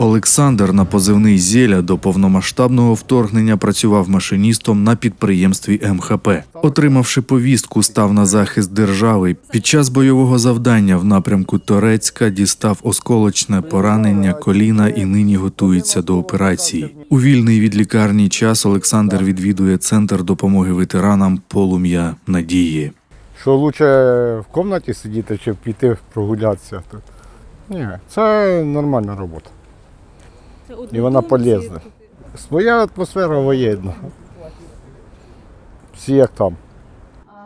Олександр на позивний Зєля до повномасштабного вторгнення працював машиністом на підприємстві МХП. Отримавши повістку, став на захист держави. Під час бойового завдання в напрямку Торецька дістав осколочне поранення коліна і нині готується до операції. У вільний від лікарні час Олександр відвідує центр допомоги ветеранам Полум'я Надії. Що краще в кімнаті сидіти чи піти прогулятися. Ні, це нормальна робота. І вона полезна. Своя атмосфера воєнна. Всі як там.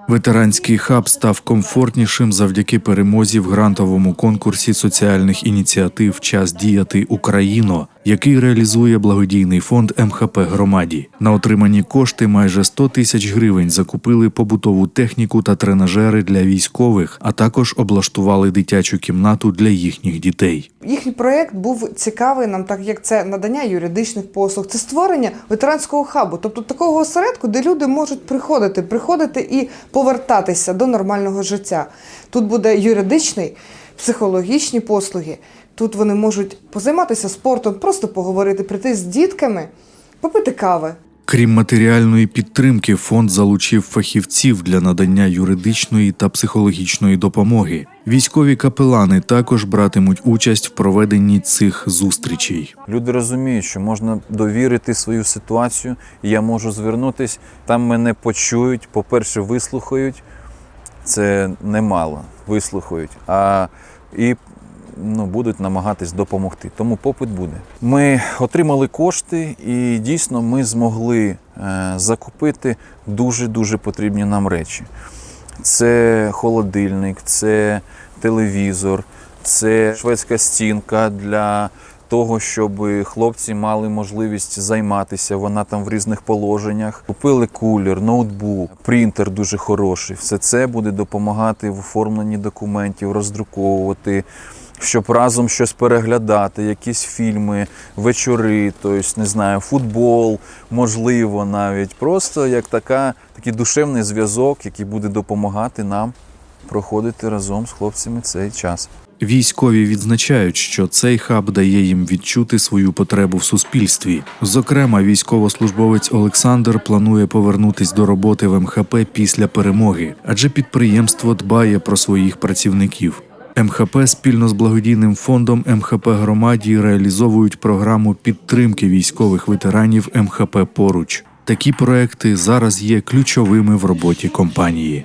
Ветеранський хаб став комфортнішим завдяки перемозі в грантовому конкурсі соціальних ініціатив Час діяти Україно, який реалізує благодійний фонд МХП громаді. На отримані кошти майже 100 тисяч гривень закупили побутову техніку та тренажери для військових, а також облаштували дитячу кімнату для їхніх дітей. Їхній проєкт був цікавий нам, так як це надання юридичних послуг, це створення ветеранського хабу, тобто такого осередку, де люди можуть приходити, приходити і повертатися до нормального життя. Тут буде юридичний, психологічні послуги. Тут вони можуть позайматися спортом, просто поговорити, прийти з дітками, попити кави. Крім матеріальної підтримки, фонд залучив фахівців для надання юридичної та психологічної допомоги. Військові капелани також братимуть участь в проведенні цих зустрічей. Люди розуміють, що можна довірити свою ситуацію, і я можу звернутися, там мене почують, по-перше, вислухають. Це немало, вислухають. А і ну, будуть намагатись допомогти. Тому попит буде. Ми отримали кошти, і дійсно ми змогли е, закупити дуже-дуже потрібні нам речі. Це холодильник, це телевізор, це шведська стінка для того, щоб хлопці мали можливість займатися. Вона там в різних положеннях. Купили кулер, ноутбук, принтер дуже хороший. Все це буде допомагати в оформленні документів, роздруковувати. Щоб разом щось переглядати, якісь фільми, вечори, тобто, не знаю, футбол, можливо, навіть просто як така, такий душевний зв'язок, який буде допомагати нам проходити разом з хлопцями цей час. Військові відзначають, що цей хаб дає їм відчути свою потребу в суспільстві. Зокрема, військовослужбовець Олександр планує повернутись до роботи в МХП після перемоги, адже підприємство дбає про своїх працівників. МХП спільно з благодійним фондом МХП громаді реалізовують програму підтримки військових ветеранів МХП поруч. Такі проекти зараз є ключовими в роботі компанії.